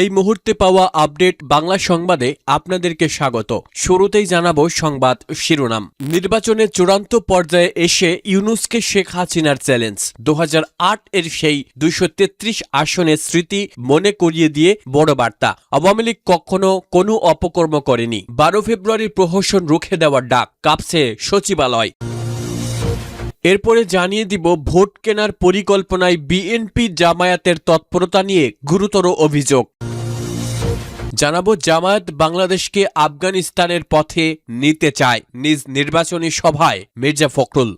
এই মুহূর্তে পাওয়া আপডেট বাংলা সংবাদে আপনাদেরকে স্বাগত। শুরুতেই জানাব সংবাদ শিরোনাম। নির্বাচনের চূড়ান্ত পর্যায়ে এসে ইউনুসকে শেখ হাসিনার চ্যালেঞ্জ। দু হাজার আট এর সেই দুইশো তেত্রিশ আসনের স্মৃতি মনে করিয়ে দিয়ে বড় বার্তা। আওয়ামী লীগ কখনো কোনো অপকর্ম করেনি। বারো ফেব্রুয়ারির প্রহসন রুখে দেওয়ার ডাক কাঁপছে সচিবালয়। এরপরে জানিয়ে দিব ভোট কেনার পরিকল্পনায় বিএনপি জামায়াতের তৎপরতা নিয়ে গুরুতর অভিযোগ। জানাব জামায়াত বাংলাদেশকে আফগানিস্তানের পথে নিতে চায় নিজ নির্বাচনী সভায় মির্জা ফখরুল।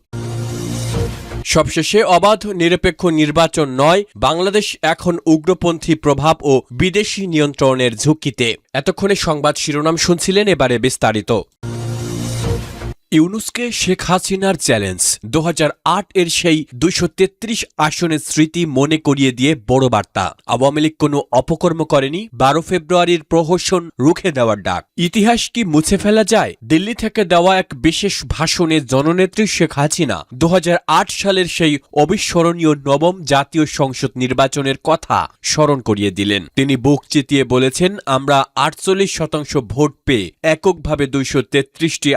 সবশেষে অবাধ, নিরপেক্ষ নির্বাচন নয়, বাংলাদেশ এখন উগ্রপন্থী প্রভাব ও বিদেশি নিয়ন্ত্রণের ঝুঁকিতে। এতক্ষণে সংবাদ শিরোনাম শুনছিলেন এবারে বিস্তারিত। ইউনুসকে শেখ হাসিনার চ্যালেঞ্জ। দু হাজার আট এর সেই দুইশো তেত্রিশ আসনের স্মৃতি মনে করিয়ে দিয়ে বড় বার্তা। আওয়ামী লীগ কোনো অপকর্ম করেনি, বারো ফেব্রুয়ারির প্রহসন রুখে দেওয়ার ডাক। ইতিহাস কি মুছে ফেলা যায়? দিল্লি থেকে দেওয়া এক বিশেষ ভাষণে জননেত্রী শেখ হাসিনা দু হাজার আট সালের সেই অবিস্মরণীয় নবম জাতীয় সংসদ নির্বাচনের কথা স্মরণ করিয়ে দিলেন। তিনি বুক চিতিয়ে বলেছেন, আমরা আটচল্লিশ শতাংশ ভোট পেয়ে এককভাবে দুইশো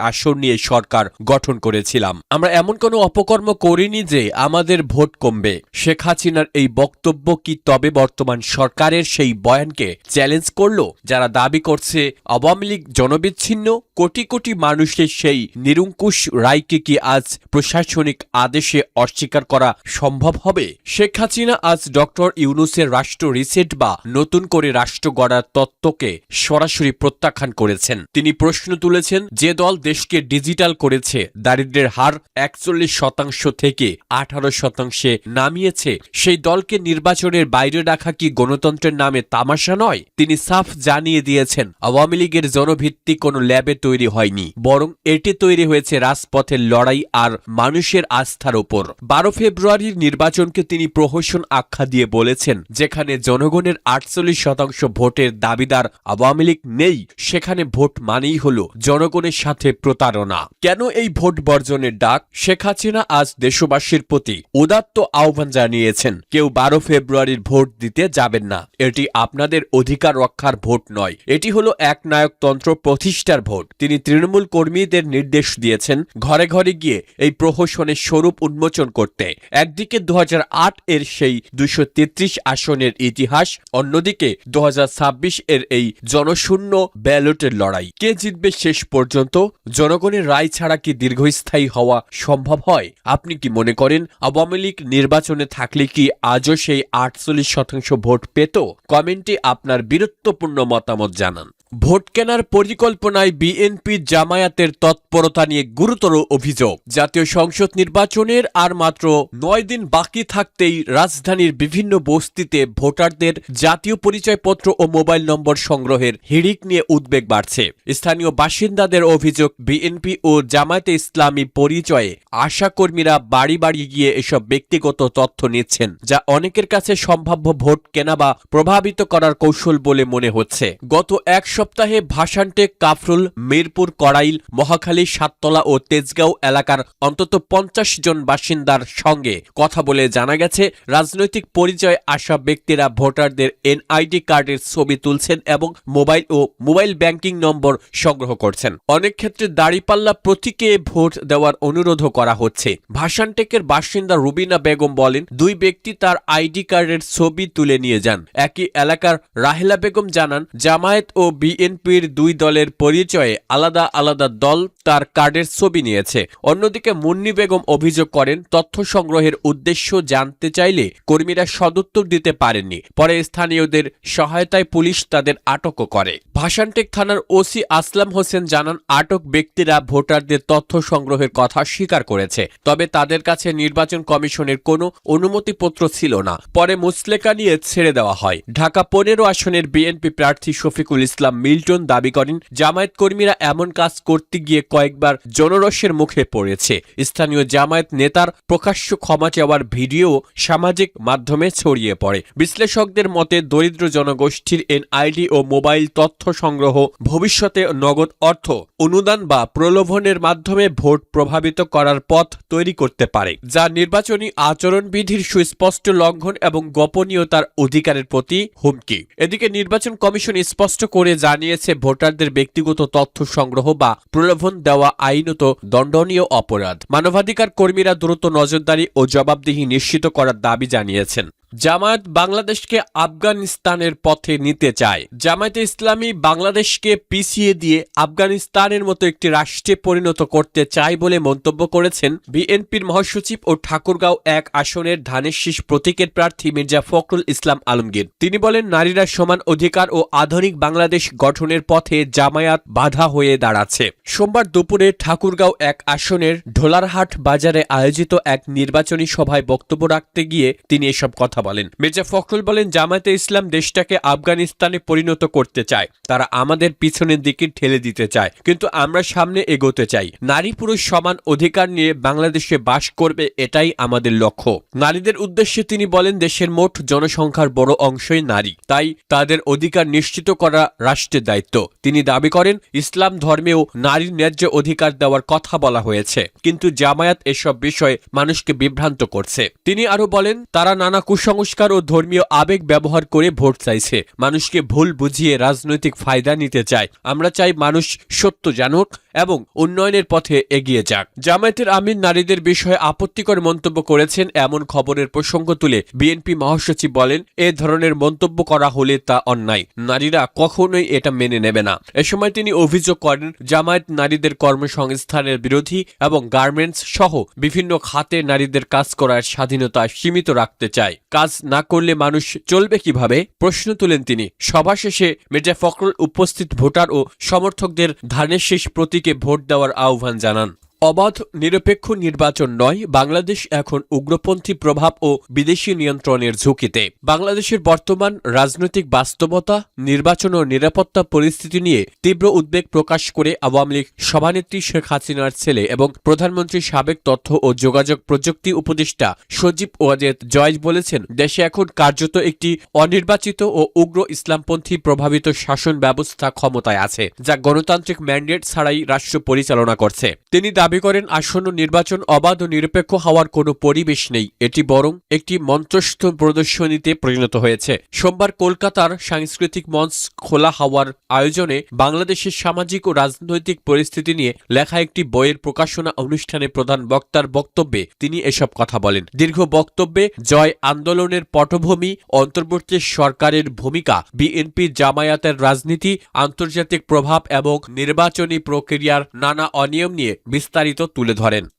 আসন নিয়ে সরকার গঠন করেছিলাম। আমরা এমন কোনো অপকর্ম করিনি যে আমাদের ভোট কমবে। শেখ হাসিনার এই বক্তব্য কি তবে বর্তমান সরকারের সেই বয়ানকে চ্যালেঞ্জ করল, যারা দাবি করছে আওয়ামী লীগ জনবিচ্ছিন্ন? কোটি কোটি মানুষের সেই নিরঙ্কুশ রায়কে কি আজ প্রশাসনিক আদেশে অস্বীকার করা সম্ভব হবে? শেখ হাসিনা আজ ডক্টর ইউনুসের রাষ্ট্র রিসেট বা নতুন করে রাষ্ট্র গড়ার তত্ত্বকে সরাসরি প্রত্যাখ্যান করেছেন। তিনি প্রশ্ন তুলেছেন, যে দল দেশকে ডিজিটাল করেছে দারিদ্র্যের হার একচল্লিশ শতাংশ থেকে আঠারো শতাংশে নামিয়েছে। সেই দলকে নির্বাচনের বাইরে রাখা কি গণতন্ত্রের নামে তামাশা নয়? তিনি সাফ জানিয়ে দিয়েছেন, আওয়ামী লীগের জনভিত্তি কোনো ল্যাবে তৈরি হয়নি, বরং এটি তৈরি হয়েছে রাজপথের লড়াই আর মানুষের আস্থার ওপর। বারো ফেব্রুয়ারির নির্বাচনকে তিনি প্রহসন আখ্যা দিয়ে বলেছেন, যেখানে জনগণের আটচল্লিশ শতাংশ ভোটের দাবিদার আওয়ামী লীগ নেই, সেখানে ভোট মানেই হল জনগণের সাথে প্রতারণা। কেন এই ভোট বর্জনের ডাক? শেখ হাসিনা আজ দেশবাসীর প্রতি উদাত্ত আহ্বান জানিয়েছেন, কেউ বারো ফেব্রুয়ারির ভোট দিতে যাবেন না, এটি আপনাদের অধিকার রক্ষার ভোট নয়, এটি হলো এক নায়কতন্ত্র প্রতিষ্ঠার ভোট। তিনি তৃণমূল কর্মীদের নির্দেশ দিয়েছেন ঘরে ঘরে গিয়ে এই প্রহসনের স্বরূপ উন্মোচন করতে। একদিকে দুহাজার আট এর সেই দুইশো তেত্রিশ আসনের ইতিহাস, অন্যদিকে দুহাজার ছাব্বিশ এর এই জনশূন্য ব্যালটের লড়াই। কে জিতবে শেষ পর্যন্ত? জনগণের রায় ছাড়া কি দীর্ঘস্থায়ী হওয়া সম্ভব হয়? আপনি কি মনে করেন আওয়ামী লীগ নির্বাচনে থাকলে কি আজও সেই আটচল্লিশ শতাংশ ভোট পেত? কমেন্টে আপনার বীরত্বপূর্ণ মতামত জানান। ভোট কেনার পরিকল্পনায় বিএনপি জামায়াতের তৎপরতা নিয়ে গুরুতর অভিযোগ। জাতীয় সংসদ নির্বাচনের আর মাত্র নয় দিন বাকি থাকতেই রাজধানীর বিভিন্ন বস্তিতে ভোটারদের জাতীয় পরিচয়পত্র ও মোবাইল নম্বর সংগ্রহের হিড়িক নিয়ে উদ্বেগ বাড়ছে। স্থানীয় বাসিন্দাদের অভিযোগ, বিএনপি ও জামায়াতে ইসলামী পরিচয়ে আশাকর্মীরা বাড়ি বাড়ি গিয়ে এসব ব্যক্তিগত তথ্য নিচ্ছেন, যা অনেকের কাছে সম্ভাব্য ভোট কেনা বা প্রভাবিত করার কৌশল বলে মনে হচ্ছে। গত এক সপ্তাহে ভাষান্টে কাফরুল, মিরপুর, কড়াইল, মহাখালী, সাততলা ও তেজগাঁও এলাকার অন্তত পঞ্চাশ জন বাসিন্দার সঙ্গে কথা বলে জানা গেছে, রাজনৈতিক পরিচয় আসা ব্যক্তিরা ভোটারদের এনআইডি কার্ডের ছবি তুলছেন এবং মোবাইল ও মোবাইল ব্যাংকিং নম্বর সংগ্রহ করছেন। অনেক ক্ষেত্রে দাড়িপাল্লা প্রতীকে ভোট দেওয়ার অনুরোধও করা হচ্ছে। ভাসানটেকের বাসিন্দা রুবিনা বেগম বলেন, দুই ব্যক্তি তার আইডি কার্ডের ছবি তুলে নিয়ে যান। একই এলাকার রাহেলা বেগম জানান, জামায়াত ও বিএনপির দুই দলের পরিচয়ে আলাদা আলাদা দল তার কার্ডের ছবি নিয়েছে। অন্যদিকে মুন্নি বেগম অভিযোগ করেন, তথ্য সংগ্রহের উদ্দেশ্য জানতে চাইলে কর্মীরা সদুত্তর দিতে পারেননি। পরে স্থানীয়দের সহায়তায় পুলিশ তাদের আটকও করে। ভাষানটেক থানার ওসি আসলাম হোসেন জানান, আটক ব্যক্তিরা ভোটারদের তথ্য সংগ্রহের কথা স্বীকার করেছে। তবে তাদের কাছে নির্বাচন কমিশনের কোনো অনুমতিপত্র ছিল না। পরে মুসলেকা নিয়ে ছেড়ে দেওয়া হয়। ঢাকা পনেরো আসনের বিএনপি প্রার্থী শফিকুল ইসলাম মিল্টন দাবি করেন, জামায়াত কর্মীরা এমন কাজ করতে গিয়ে কয়েকবার জনরসের মুখে পড়েছে। স্থানীয় জামায়াত নেতার প্রকাশ্য ক্ষমা চাওয়ার ভিডিও সামাজিক মাধ্যমে ছড়িয়ে পড়ে। বিশ্লেষকদের মতে, দরিদ্র জনগোষ্ঠীর এনআইডি ও মোবাইল তথ্য সংগ্রহ ভবিষ্যতে নগদ অর্থ, অনুদান বা প্রলোভনের মাধ্যমে ভোট প্রভাবিত করার পথ তৈরি করতে পারে, যা নির্বাচনী আচরণবিধির সুস্পষ্ট লঙ্ঘন এবং গোপনীয়তার অধিকারের প্রতি হুমকি। এদিকে নির্বাচন কমিশন স্পষ্ট করে জানিয়েছে ভোটারদের ব্যক্তিগত তথ্য সংগ্রহ বা প্রলোভন দেওয়া আইনত দণ্ডনীয় অপরাধ। মানবাধিকার কর্মীরা দ্রুত নজরদারি ও জবাবদিহি নিশ্চিত করার দাবি জানিয়েছেন। জামায়াত বাংলাদেশকে আফগানিস্তানের পথে নিতে চায়। জামায়াতে ইসলামী বাংলাদেশকে পিছিয়ে দিয়ে আফগানিস্তানের মতো একটি রাষ্ট্রে পরিণত করতে চায় বলে মন্তব্য করেছেন বিএনপির মহাসচিব ও ঠাকুরগাঁও এক আসনের ধানের শীষ প্রতীকের প্রার্থী মির্জা ফখরুল ইসলাম আলমগীর। তিনি বলেন, নারীরা সমান অধিকার ও আধুনিক বাংলাদেশ গঠনের পথে জামায়াত বাধা হয়ে দাঁড়াচ্ছে। সোমবার দুপুরে ঠাকুরগাঁও এক আসনের ঢোলারহাট বাজারে আয়োজিত এক নির্বাচনী সভায় বক্তব্য রাখতে গিয়ে তিনি এসব কথা বলেন। মির্জা ফখরুল বলেন, জামায়াতে ইসলাম দেশটাকে আফগানিস্তানে পরিণত করতে চায়। তারা আমাদের পিছনের দিকে ঠেলে দিতে চায়। কিন্তু আমরা সামনে এগোতে চাই। নারী পুরুষ সমান অধিকার নিয়ে বাংলাদেশে বাস করবে এটাই আমাদের লক্ষ্য। নারীদের উদ্দেশ্যে তিনি বলেন, দেশের মোট জনসংখ্যার বড় অংশই নারী। তাই তাদের অধিকার নিশ্চিত করা রাষ্ট্রের দায়িত্ব। তিনি দাবি করেন, ইসলাম ধর্মেও নারীর ন্যায্য অধিকার দেওয়ার কথা বলা হয়েছে। কিন্তু জামায়াত এসব বিষয়ে মানুষকে বিভ্রান্ত করছে। তিনি আরও বলেন, তারা নানা কুসংস্কার ও ধর্মীয় আবেগ ব্যবহার করে ভোট চাইছে। মানুষকে ভুল বুঝিয়ে রাজনৈতিক ফায়দা নিতে চায়। আমরা চাই মানুষ সত্য জানুক এবং উন্নয়নের পথে এগিয়ে যাক। জামায়াতের আমির নারীদের বিষয়ে আপত্তিকর মন্তব্য করেছেন এমন খবরের প্রসঙ্গ তুলে বিএনপি মহাসচিব বলেন, এ ধরনের মন্তব্য করা হলে তা অন্যায়। নারীরা কখনোই এটা মেনে নেবে না। এ সময় তিনি অভিযোগ করেন, জামায়াত নারীদের কর্মসংস্থানের বিরোধী এবং গার্মেন্টস সহ বিভিন্ন খাতে নারীদের কাজ করার স্বাধীনতা সীমিত রাখতে চায়। কাজ না করলে মানুষ চলবে কীভাবে? প্রশ্ন তুলেন তিনি। সভা শেষে মির্জা ফখরুল উপস্থিত ভোটার ও সমর্থকদের ধানের শেষ প্রতীকে ভোট দেওয়ার আহ্বান জানান। অবাধ, নিরপেক্ষ নির্বাচন নয়, বাংলাদেশ এখন উগ্রপন্থী প্রভাব ও বিদেশি নিয়ন্ত্রণের ঝুঁকিতে। বাংলাদেশের বর্তমান রাজনৈতিক বাস্তবতা, নির্বাচন ও নিরাপত্তা পরিস্থিতি নিয়ে তীব্র উদ্বেগ প্রকাশ করে আওয়ামী লীগ সভানেত্রী শেখ হাসিনার ছেলে এবং প্রধানমন্ত্রী সাবেক তথ্য ও যোগাযোগ প্রযুক্তি উপদেষ্টা সজীব ওয়াজেদ জয়েজ বলেছেন, দেশে এখন কার্যত একটি অনির্বাচিত ও উগ্র ইসলামপন্থী প্রভাবিত শাসন ব্যবস্থা ক্ষমতায় আছে, যা গণতান্ত্রিক ম্যান্ডেট ছাড়াই রাষ্ট্র পরিচালনা করছে। তিনি দাবি করেন, আসন্ন নির্বাচন অবাধ ও নিরপেক্ষ হওয়ার কোনো পরিবেশ নেই। এটি বরং একটি মন্ত্রস্থ প্রদর্শনীতে পরিণত হয়েছে। সোমবার কলকাতার সাংস্কৃতিক মঞ্চ খোলা হওয়ার আয়োজনে বাংলাদেশের সামাজিক ও রাজনৈতিক পরিস্থিতি নিয়ে লেখা একটি বইয়ের প্রকাশনা অনুষ্ঠানে প্রধান বক্তার বক্তব্যে তিনি এসব কথা বলেন। দীর্ঘ বক্তব্যে, জয় আন্দোলনের পটভূমি, অন্তর্বর্তী সরকারের ভূমিকা, বিএনপি জামায়াতের রাজনীতি, আন্তর্জাতিক প্রভাব এবং নির্বাচনী প্রক্রিয়ার নানা অনিয়ম নিয়ে বিস্তারিত তুলে ধরেন।